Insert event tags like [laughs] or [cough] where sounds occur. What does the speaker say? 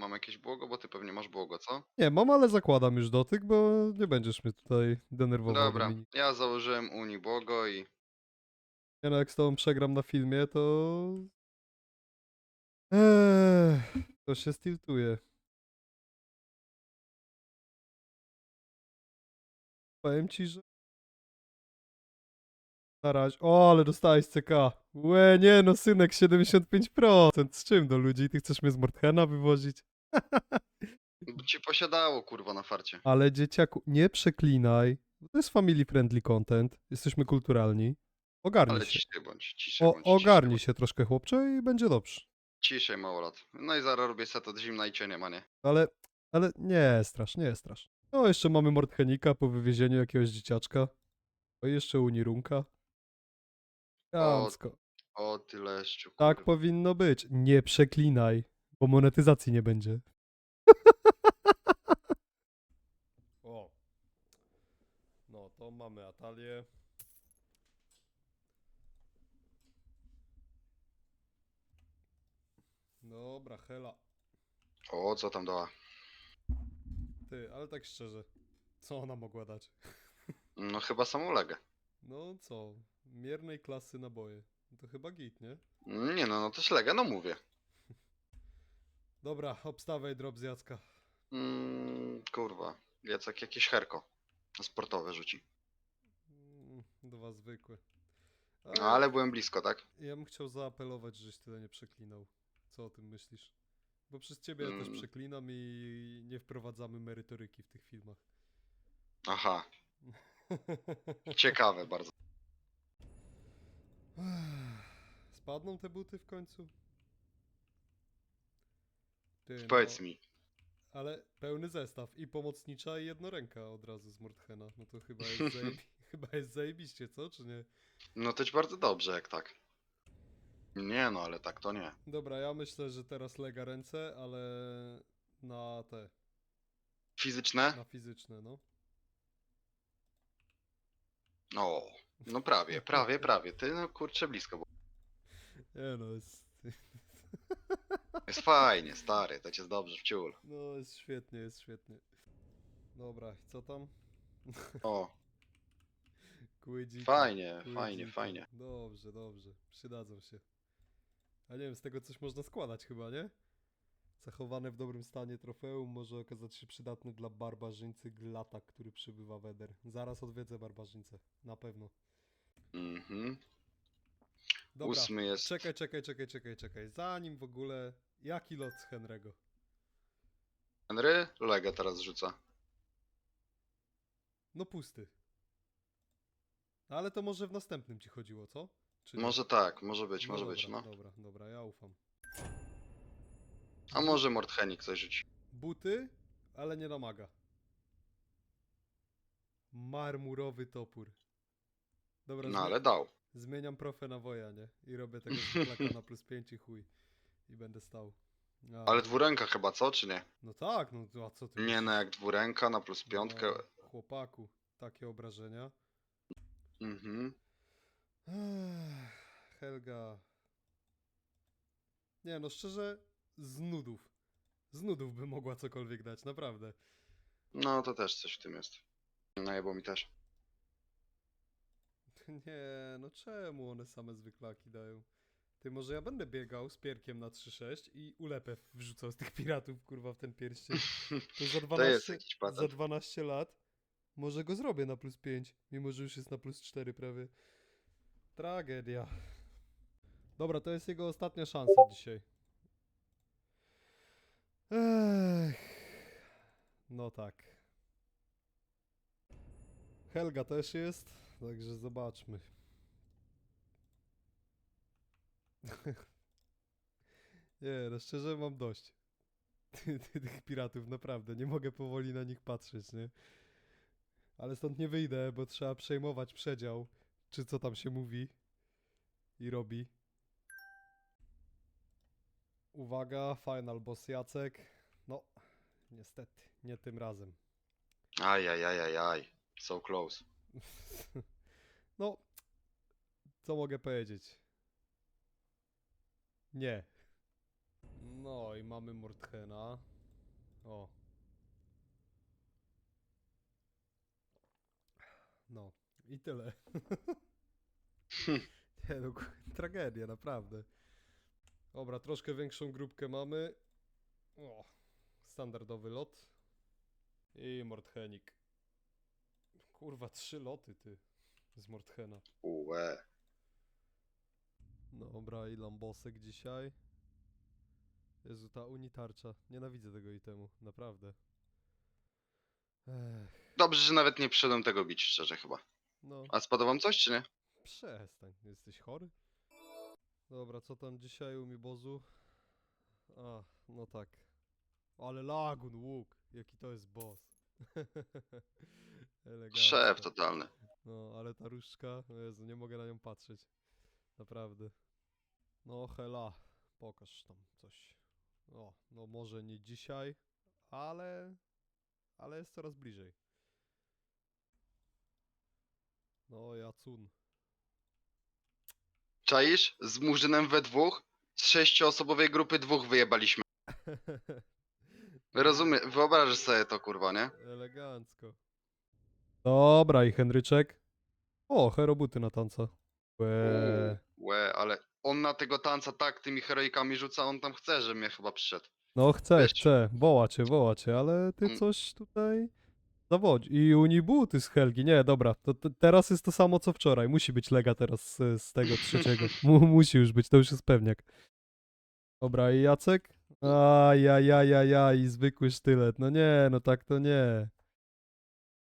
mam jakieś błogo, bo ty pewnie masz błogo, co? Nie, mam, ale zakładam już dotyk, bo nie będziesz mnie tutaj denerwował. Dobra, Dominik. ja założyłem Uni błogo i Ja no jak z tobą przegram na filmie, to... Eee, to się stiltuje. Powiem ci, że... Na razie... O, ale dostałeś CK. Łe, nie no, synek, 75%. Z czym do ludzi? Ty chcesz mnie z Mordhena wywozić? [laughs] by ci posiadało, kurwa, na farcie. Ale dzieciaku, nie przeklinaj. To jest family friendly content. Jesteśmy kulturalni. Ogarnij Ale się. ciszej bądź, ciszej O, bądź. ciszej ogarnij bądź. się troszkę, chłopcze, i będzie dobrze. Ciszej, małolat. No i zaraz robię set od zimna i cię nie ma, nie? Ale, ale nie strasz, nie strasz. No, jeszcze mamy Mordhenika po wywiezieniu jakiegoś dzieciaczka. O, jeszcze Unirunka. Jansko. O, ty leszczu, Tak kurwa. powinno być. Nie przeklinaj, bo monetyzacji nie będzie. [laughs] o. No, to mamy Atalię. Dobra, hela. O, co tam dała? Ty, ale tak szczerze, co ona mogła dać? [laughs] No chyba samą legę. No co, miernej klasy naboje. To chyba git, nie? Nie no, no to jest lega, no mówię. Dobra, obstawaj drop z Jacka. Mm, kurwa, Jacek jakieś herko. Sportowe rzuci. Mm, Dwa zwykłe. No ale byłem blisko, tak? Ja bym chciał zaapelować, żeś tyle nie przeklinał. Co o tym myślisz? Bo przez ciebie ja też Mm. przeklinam i nie wprowadzamy merytoryki w tych filmach. Aha, [laughs] ciekawe bardzo. Spadną te buty w końcu? Ty, Powiedz no, mi. Ale pełny zestaw i pomocnicza i jednoręka od razu z Mordhena. No to chyba jest, [laughs] zajebi chyba jest zajebiście, co? Czy nie? No to ci bardzo dobrze, jak tak. Nie no, ale tak to nie. Dobra, ja myślę, że teraz lega ręce, ale na te, Fizyczne? na fizyczne, no. O, no prawie, prawie, prawie. Ty no kurczę blisko, bo [laughs] Nie no, jest... [laughs] jest fajnie, stary, to cię dobrze w ciul. No, jest świetnie, jest świetnie. Dobra, i co tam? O, [laughs] Quidzi. fajnie, fajnie, fajnie. Dobrze, dobrze. Przydadzą się. A nie wiem, z tego coś można składać chyba, nie? Zachowane w dobrym stanie trofeum może okazać się przydatne dla barbarzyńcy Glata, który przybywa w Eder. Zaraz odwiedzę barbarzyńcę. Na pewno. Mhm. Dobra. Ósmy jest. Czekaj, czekaj, czekaj, czekaj, czekaj. Zanim w ogóle... Jaki lot z Henry'ego? Henry? Lega teraz rzuca. No pusty. No ale to może w następnym ci chodziło, co? Czy nie? Może tak, może być, No może dobra, być, no. Dobra, dobra, ja ufam. A może Mordhenik coś rzuci. Buty, ale nie namaga. Marmurowy topór. Dobra, No ale dał. Zmieniam profę na woja, nie? I robię tego zwyklaka na [laughs] plus 5 i chuj. I będę stał. A, Ale dwuręka chyba, co, czy nie? No tak, no a co ty Nie no, jak dwuręka na plus piątkę. No, chłopaku, takie obrażenia. Mhm. Helga. Nie no, szczerze, z nudów. Z nudów by mogła cokolwiek dać, naprawdę. No to też coś w tym jest. Najebło mi też. [laughs] Nie, no czemu one same zwyklaki dają? Ty, może ja będę biegał z pierkiem na 3-6 i ulepę wrzucał z tych piratów, kurwa, w ten pierścień. To za [laughs] To jest 12, jakiś za patent. 12 lat może go zrobię na plus 5, mimo że już jest na plus 4 prawie. Tragedia. Dobra, to jest jego ostatnia szansa dzisiaj. Ech. No tak. Helga też jest, także zobaczmy. [laughs] Nie, no szczerze mam dość. Ty- ty- Tych piratów, naprawdę. Nie mogę powoli na nich patrzeć, nie? Ale stąd nie wyjdę, bo trzeba przejmować przedział, czy co tam się mówi i robi. Uwaga, final boss Jacek. No, niestety, nie tym razem. Aj, aj, aj, aj, aj. So close. [laughs] no, co mogę powiedzieć? Nie. No i mamy Mordhena. O. No i tyle. [laughs] Nie no, tragedia, naprawdę. Dobra, troszkę większą grupkę mamy. O, standardowy lot. I Mordhenik. Kurwa, trzy loty ty z Mordhena. Ue. Dobra, i lambosek dzisiaj. Jezu, ta unitarcza. Nienawidzę tego itemu, naprawdę. Ech, Dobrze, że nawet nie przyszedłem tego bić, szczerze chyba. no, A spadło wam coś, czy nie? przestań. Jesteś chory? Dobra, co tam dzisiaj u mi bozu? A, no tak. Ale lagun, łuk. Jaki to jest boss. [laughs] Elegancko. Szef totalny. No, ale ta różdżka, o Jezu, nie mogę na nią patrzeć. Naprawdę. No, hela, pokaż tam coś. O, no może nie dzisiaj, ale... Ale jest coraz bliżej. No, Jacun. Czaisz? Z Murzynem we dwóch? Z sześcioosobowej grupy dwóch wyjebaliśmy. [laughs] Rozumiem, wyobrażasz sobie to, kurwa, nie? Elegancko. Dobra, i Henryczek. O, herobuty na tanca. Łe. Łe, ale on na tego tanca tak tymi heroikami rzuca, on tam chce, żeby mnie chyba przyszedł. No chce, Wiesz- chce, woła cię, woła cię, ale ty Mm. coś tutaj zawodzi. I Unibuty z Helgi, nie, dobra, to, to teraz jest to samo co wczoraj, musi być lega teraz z, z tego trzeciego, [laughs] Mu, musi już być, to już jest pewniak. Dobra, i Jacek? Ajajajajaj, zwykły sztylet, no nie, no tak to nie.